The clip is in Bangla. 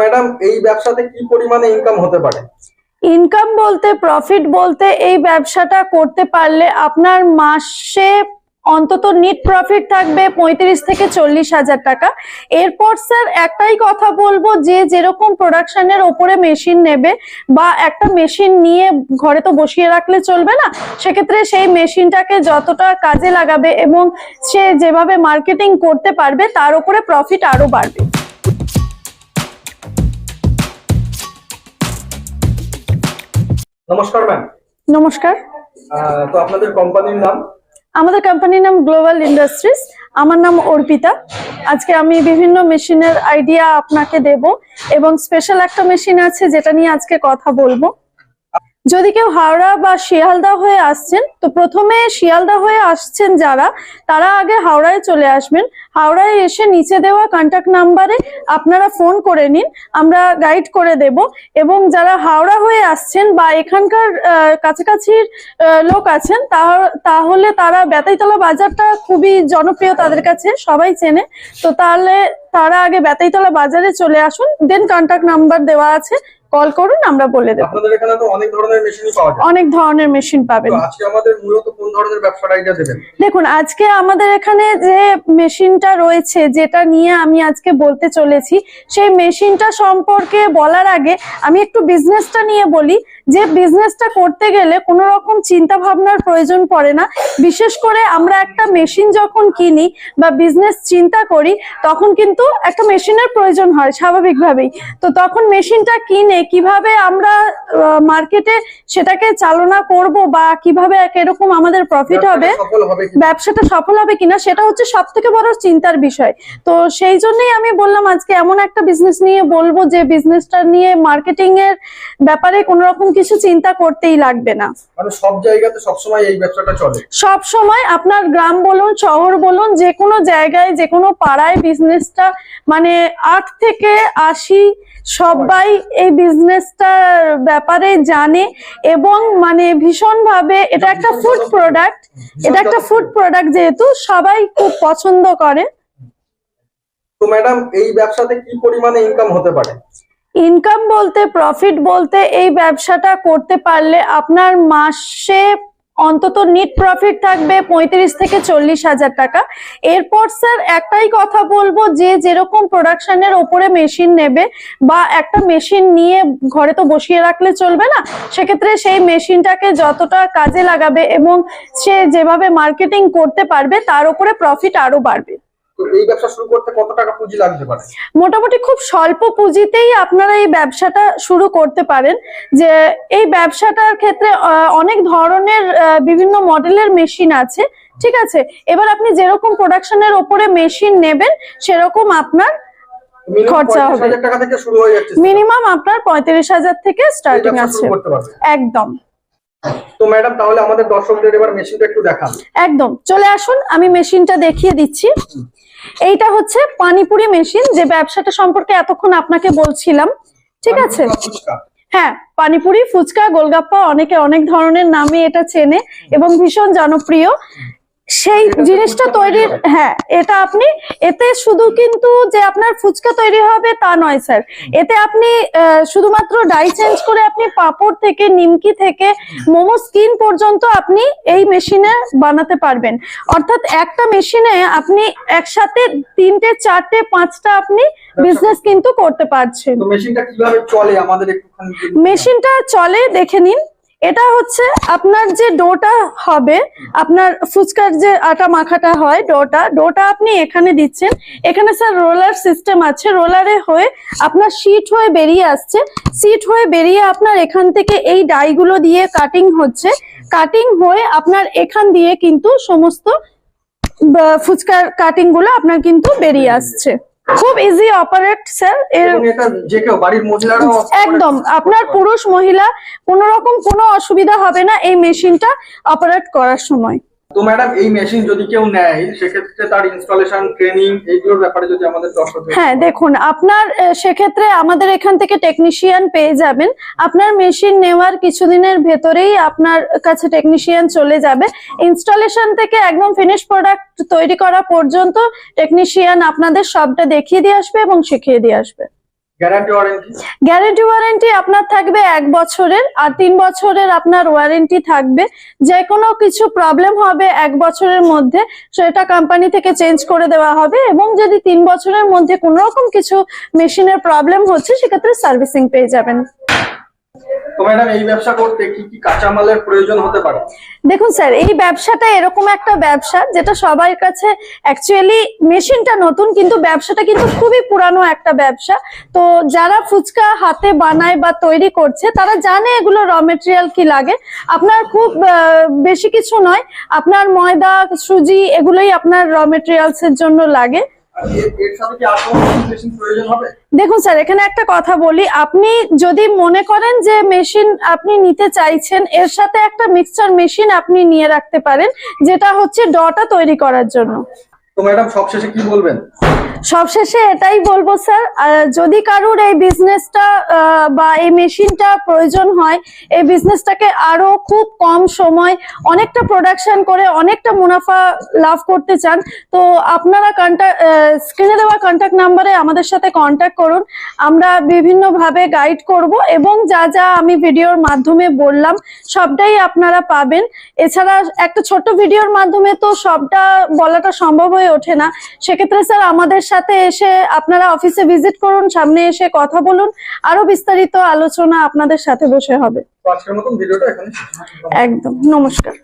ম্যাডাম এই ব্যবসাতে কি পরিমাণে ইনকাম হতে পারে? ইনকাম বলতে প্রফিট বলতে এই ব্যবসাটা করতে পারলে আপনার মাসে অন্তত নিট প্রফিট থাকবে পঁয়ত্রিশ থেকে চল্লিশ হাজার টাকা। এরপর স্যার একটাই কথা বলব, যে যেরকম প্রোডাকশনের ওপরে মেশিন নেবে বা একটা মেশিন নিয়ে ঘরে তো বসিয়ে রাখলে চলবে না, সেক্ষেত্রে সেই মেশিনটাকে যতটা কাজে লাগাবে এবং সে যেভাবে মার্কেটিং করতে পারবে, তার উপরে প্রফিট আরও বাড়বে। নমস্কার ম্যাম নমস্কার। তো আপনাদের কোম্পানির নাম? আমাদের কোম্পানির নাম গ্লোবাল ইন্ডাস্ট্রিজ আমার নাম অর্পিতা। আজকে আমি বিভিন্ন মেশিনের আইডিয়া আপনাকে দেব এবং স্পেশাল একটা মেশিন আছে যেটা নিয়ে আজকে কথা বলব। যদি কেউ হাওড়া বা শিয়ালদা হয়ে আসছেন, তো প্রথমে শিয়ালদা হয়ে আসছেন যারা, তারা আগে হাওড়ায় চলে আসবেন। হাওড়ায় এসে নিচে দেওয়া কন্ট্যাক্ট নাম্বারে আপনারা ফোন করে নিন, আমরা গাইড করে দেব। এবং যারা হাওড়া হয়ে আসছেন বা এখানকার কাছাকাছির লোক আছেন তাহলে তারা বেতাইতলা বাজারটা খুবই জনপ্রিয় তাদের কাছে, সবাই চেনে। তো তাহলে তারা আগে বেতাইতলা বাজারে চলে আসুন দেন কন্ট্যাক্ট নাম্বার দেওয়া আছে। কল করুন আমরা বলে দেবো। আপনাদের এখানে তো অনেক ধরনের মেশিনই পাওয়া যায়। অনেক ধরনের মেশিন পাবেন। আজকে আমাদের মূলত কোন ধরনের ব্যবসার আইডিয়া দেবেন? দেখুন আজকে আমাদের এখানে যে মেশিনটা রয়েছে যেটা নিয়ে আমি আজকে বলতে চলেছি সেই মেশিনটা সম্পর্কে বলার আগে আমি একটু বিজনেসটা নিয়ে বলি। যে বিজনেসটা করতে গেলে কোনো রকম চিন্তা ভাবনার প্রয়োজন পড়ে না। বিশেষ করে আমরা একটা মেশিন যখন কিনি বা বিজনেস চিন্তা করি তখন কিন্তু একটা মেশিনের প্রয়োজন হয় স্বাভাবিকভাবেই। তো তখন মেশিনটা কিনে কীভাবে আমরা মার্কেটে সেটাকে চালনা করব বা কীভাবে এরকম আমাদের প্রফিট হবে ব্যবসাটা সফল হবে কিনা সেটা হচ্ছে সব থেকে বড় চিন্তার বিষয়। তো সেই জন্যই আমি বললাম আজকে এমন একটা বিজনেস নিয়ে বলব যে বিজনেসটা নিয়ে মার্কেটিং এর ব্যাপারে কোনো রকম কিছু চিন্তা করতেই লাগবে না। মানে সব জায়গাতে সবসময় এই ব্যবসাটা চলে? সব সময় আপনার গ্রাম বলুন শহর বলুন যে কোনো জায়গায় যে কোনো পাড়ায় বিজনেসটা মানে আট থেকে আশি সবাই এই বিজনেসটার ব্যাপারে জানে এবং মানে ভীষণভাবে এটা একটা ফুড প্রোডাক্ট এটা একটা ফুড প্রোডাক্ট যেহেতু সবাই খুব পছন্দ করে। তো ম্যাডাম এই ব্যবসাতে কি পরিমাণে ইনকাম হতে পারে? ইনকাম বলতে প্রফিট বলতে এই ব্যবসাটা করতে পারলে আপনার মাসে অন্তত নিট প্রফিট থাকবে পঁয়ত্রিশ থেকে চল্লিশ হাজার টাকা। এরপর স্যার একটাই কথা বলব, যে যেরকম প্রোডাকশনের ওপরে মেশিন নেবে বা একটা মেশিন নিয়ে ঘরে তো বসিয়ে রাখলে চলবে না, সেক্ষেত্রে সেই মেশিনটাকে যতটা কাজে লাগাবে এবং সে যেভাবে মার্কেটিং করতে পারবে, তার উপরে প্রফিট আরও বাড়বে। তো এই ব্যবসা শুরু করতে কত টাকা পুঁজি লাগতে পারে? মোটামুটি খুব স্বল্প পুঁজিতেই আপনারা এই ব্যবসাটা শুরু করতে পারেন। যে এই ব্যবসাটার ক্ষেত্রে অনেক ধরনের বিভিন্ন মডেলের মেশিন আছে ঠিক আছে? এবার আপনি যেরকম প্রোডাকশনের ওপরে মেশিন নেবেন সেরকম আপনার খরচা হবে। মিনিমাম আপনার পঁয়ত্রিশ হাজার থেকে স্টার্টিং আছে। একদম। তো ম্যাডাম তাহলে আমাদের দর্শকদের এবার মেশিনটা একটু দেখান। একদম। চলে আসুন আমি মেশিনটা দেখিয়ে দিচ্ছি। এইটা হচ্ছে পানিপুরি মেশিন যে ব্যবসাটা সম্পর্কে এতক্ষণ আপনাকে বলছিলাম। ঠিক আছে? হ্যাঁ পানিপুরি ফুচকা গোলগাপ্পা অনেকে অনেক ধরনের নামে এটা চেনে এবং ভীষণ জনপ্রিয়। সেই জিনিসটা তৈরি হ্যাঁ এটা আপনি এতে শুধু কিন্তু যে আপনার ফুচকা তৈরি হবে তা নয় স্যার। এতে আপনি শুধুমাত্র ডাই চেঞ্জ করে আপনি পাপড় থেকে নিমকি থেকে মোমো স্কিন পর্যন্ত আপনি এই মেশিনে বানাতে পারবেন। অর্থাৎ একটা মেশিনে আপনি একসাথে তিনটে চারটে পাঁচটা আপনি বিজনেস কিন্তু করতে পারছেন। মেশিনটা কীভাবে চলে আমাদের একটুখানি মেশিনটা চলে দেখে নিন। এটা হচ্ছে আপনার যে ডোটা হবে, আপনার ফুচকার যে আটা মাখাটা হয় ডোটা ডোটা আপনি এখানে দিচ্ছেন। এখানে স্যার রোলার সিস্টেম আছে, রোলারে হয়ে আপনার শীট হয়ে বেরিয়ে আসছে। সিট হয়ে বেরিয়ে আপনার এখান থেকে এই ডাইগুলো দিয়ে কাটিং হচ্ছে। কাটিং হয়ে আপনার এখান দিয়ে কিন্তু সমস্ত ফুচকার কাটিংগুলো আপনার কিন্তু বেরিয়ে আসছে। খুব ইজি অপারেট স্যার যে কেউ বাড়ির একদম আপনার পুরুষ মহিলা কোনো রকম কোনো অসুবিধা হবে না এই মেশিনটা অপারেট করার সময়। তো ম্যাডাম এই মেশিন যদি কেউ নেয় সেক্ষেত্রে তার ইনস্টলেশন ট্রেনিং এইগুলোর ব্যাপারে যদি আমাদের দর্শক হ্যাঁ দেখুন আপনার সেক্ষেত্রে আমাদের এখান থেকে টেকনিশিয়ান পেয়ে যাবেন। আপনার মেশিন নেওয়ার কিছুদিনের ভেতরেই আপনার কাছে টেকনিশিয়ান চলে যাবে। ইনস্টলেশন থেকে একদম ফিনিশ প্রোডাক্ট তৈরি করা পর্যন্ত টেকনিশিয়ান আপনাদের সবটা দেখিয়ে দিয়ে আসবে এবং শিখিয়ে দিয়ে আসবে। Guarantee warranty? আপনার থাকবে এক বছরের আর তিন বছরের আপনার ওয়ারেন্টি থাকবে। যে কোনো কিছু প্রবলেম হবে এক বছরের মধ্যে, সেটা কোম্পানি থেকে চেঞ্জ করে দেওয়া হবে এবং যদি তিন বছরের মধ্যে কোনো রকম কিছু মেশিনের প্রবলেম হচ্ছে, সেক্ষেত্রে সার্ভিসিং পেয়ে যাবেন। দেখুন স্যার, এই ব্যবসাটা এরকম একটা ব্যবসা যেটা সবার কাছে মেশিনটা নতুন, কিন্তু ব্যবসাটা কিন্তু খুবই পুরানো একটা ব্যবসা। তো যারা ফুচকা হাতে বানায় বা তৈরি করছে, তারা জানে এগুলো র মেটেরিয়াল কি লাগে। আপনার খুব বেশি কিছু নয়, আপনার ময়দা, সুজি, এগুলোই আপনার র মেটেরিয়ালস এর জন্য লাগে। দেখুন স্যার এখানে একটা কথা বলি। আপনি যদি মনে করেন যে মেশিন আপনি নিতে চাইছেন এর সাথে একটা মিক্সচার মেশিন আপনি নিয়ে রাখতে পারেন যেটা হচ্ছে ডটা তৈরি করার জন্য। তো ম্যাডাম সবশেষে কি বলবেন? সবশেষে এটাই বলব, স্যার যদি কারুর এই বিজনেসটা বা এই মেশিনটা প্রয়োজন হয়, এই বিজনেসটাকে আরও খুব কম সময় অনেকটা প্রোডাকশন করে অনেকটা মুনাফা লাভ করতে চান, তো আপনারা কন্ট্যাক্ট স্ক্রিনে দেওয়া কন্ট্যাক্ট নাম্বারে আমাদের সাথে কন্ট্যাক্ট করুন। আমরা বিভিন্নভাবে গাইড করব এবং যা যা আমি ভিডিওর মাধ্যমে বললাম, সবটাই আপনারা পাবেন। এছাড়া একটা ছোট্ট ভিডিওর মাধ্যমে তো সবটা বলাটা সম্ভব হয়ে ওঠে না। সেক্ষেত্রে, স্যার, আমাদের সাথে এসে আপনারা অফিসে ভিজিট করুন সামনে এসে কথা বলুন আরও বিস্তারিত আলোচনা আপনাদের সাথে বসে হবে। একদম নমস্কার